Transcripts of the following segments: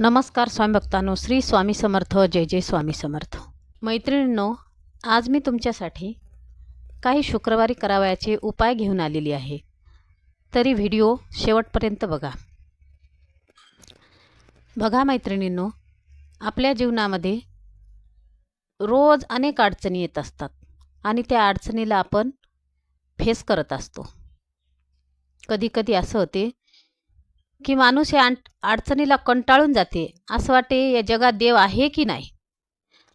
नमस्कार स्वामी भक्तांनो श्री स्वामी समर्थ जय जय स्वामी समर्थ. मैत्रिणींनो आज मी तुमच्यासाठी काही शुक्रवारी करावयाचे उपाय घेऊन आलेली आहे. तरी व्हिडिओ शेवटपर्यंत बघा. बघा मैत्रिणींनो आपल्या जीवनामध्ये रोज अनेक अडचणी येत असतात आणि त्या अडचणीला आपण फेस करत असतो. कधीकधी असं होते की माणूस या अडचणीला कंटाळून जाते. असं वाटते या जगात देव आहे की नाही?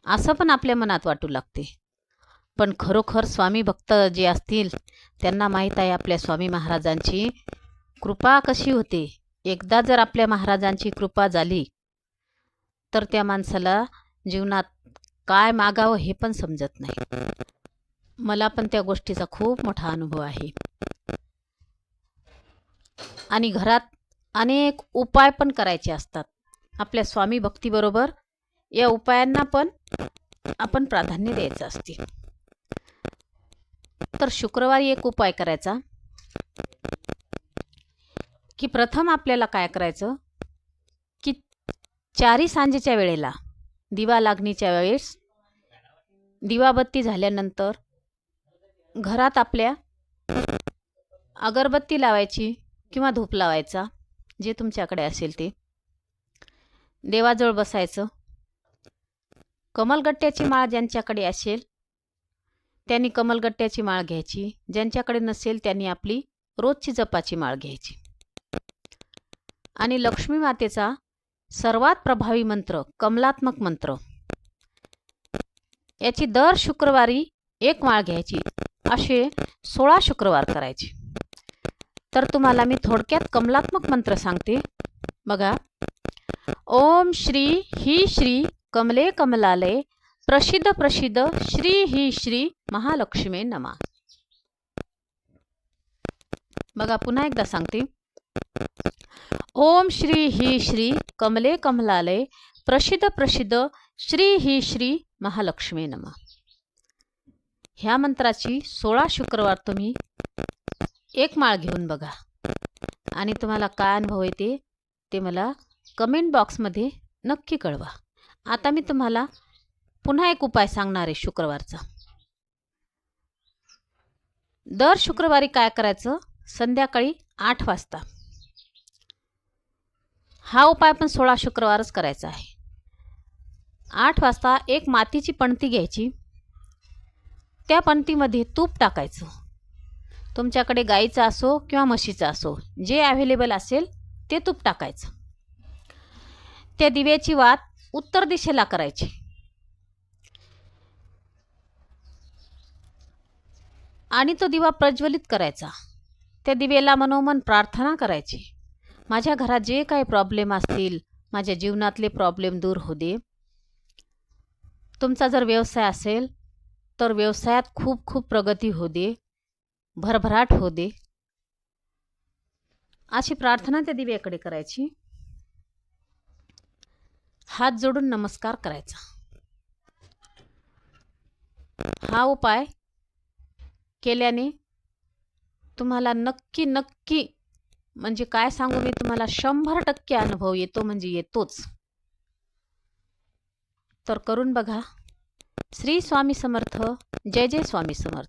असं पण आपल्या मनात वाटू लागते. पण खरोखर स्वामी भक्त जे असतील त्यांना माहीत आहे आपल्या स्वामी महाराजांची कृपा कशी होते. एकदा जर आपल्या महाराजांची कृपा झाली तर त्या माणसाला जीवनात काय मागावं हे पण समजत नाही. मला पण त्या गोष्टीचा खूप मोठा अनुभव आहे. आणि घरात अनेक उपाय पण करायचे असतात. आपल्या स्वामी भक्तीबरोबर या उपायांना पण आपण प्राधान्य द्यायचं असते. तर शुक्रवारी एक उपाय करायचा. की प्रथम आपल्याला काय करायचं? की चारी सांजेच्या वेळेला दिवा लागणीच्या वेळेस दिवाबत्ती झाल्यानंतर घरात आपल्या अगरबत्ती लावायची किंवा धूप लावायचा. जे तुमच्याकडे असेल ते. देवाजवळ बसायचं. कमलगट्ट्याची माळ ज्यांच्याकडे असेल त्यांनी कमलगट्ट्याची माळ घ्यायची. ज्यांच्याकडे नसेल त्यांनी आपली रोजची जपाची माळ घ्यायची. आणि लक्ष्मी मातेचा सर्वात प्रभावी मंत्र कमलात्मक मंत्र. याची दर शुक्रवारी एक माळ घ्यायची. असे सोळा शुक्रवार करायचे. तर तुम्हाला मी थोडक्यात कमलात्मक मंत्र सांगते. बघा. ओम श्री ही श्री कमले कमलालय प्रसिद्ध प्रसिद्ध श्री ही श्री महालक्ष्मी नमा. बघा पुन्हा एकदा सांगते. ओम श्री ही श्री कमले कमलालय प्रसिद्ध प्रसिद्ध श्री ही श्री महालक्ष्मी नमा. ह्या मंत्राची सोळा शुक्रवार तुम्ही एक माळ घेऊन बघा. आणि तुम्हाला काय अनुभव येते ते मला कमेंट बॉक्समध्ये नक्की कळवा. आता मी तुम्हाला पुन्हा एक उपाय सांगणार आहे शुक्रवारचा. दर शुक्रवारी काय करायचं? संध्याकाळी आठ वाजता. हा उपाय पण सोळा शुक्रवारच करायचा आहे. आठ वाजता एक मातीची पणती घ्यायची. त्या पणतीमध्ये तूप टाकायचं. तुमच्याकडे गाईचं असो किंवा म्हशीचं असो जे अवेलेबल असेल ते तूप टाकायचं. त्या दिव्याची वात उत्तर दिशेला करायची. आणि तो दिवा प्रज्वलित करायचा. त्या दिव्याला मनोमन प्रार्थना करायची. माझ्या घरात जे काही प्रॉब्लेम असतील माझ्या जीवनातले प्रॉब्लेम दूर होऊ दे. तुमचा जर व्यवसाय असेल तर व्यवसायात खूप खूप प्रगती हो दे. भरभराट होऊ दे अशी प्रार्थना त्या दिव्याकडे करायची. हात जोडून नमस्कार करायचा. हा उपाय केल्याने तुम्हाला नक्की नक्की म्हणजे काय सांगू मी? तुम्हाला शंभर टक्के अनुभव येतो म्हणजे येतोच. तर करून बघा. श्री स्वामी समर्थ जय जय स्वामी समर्थ.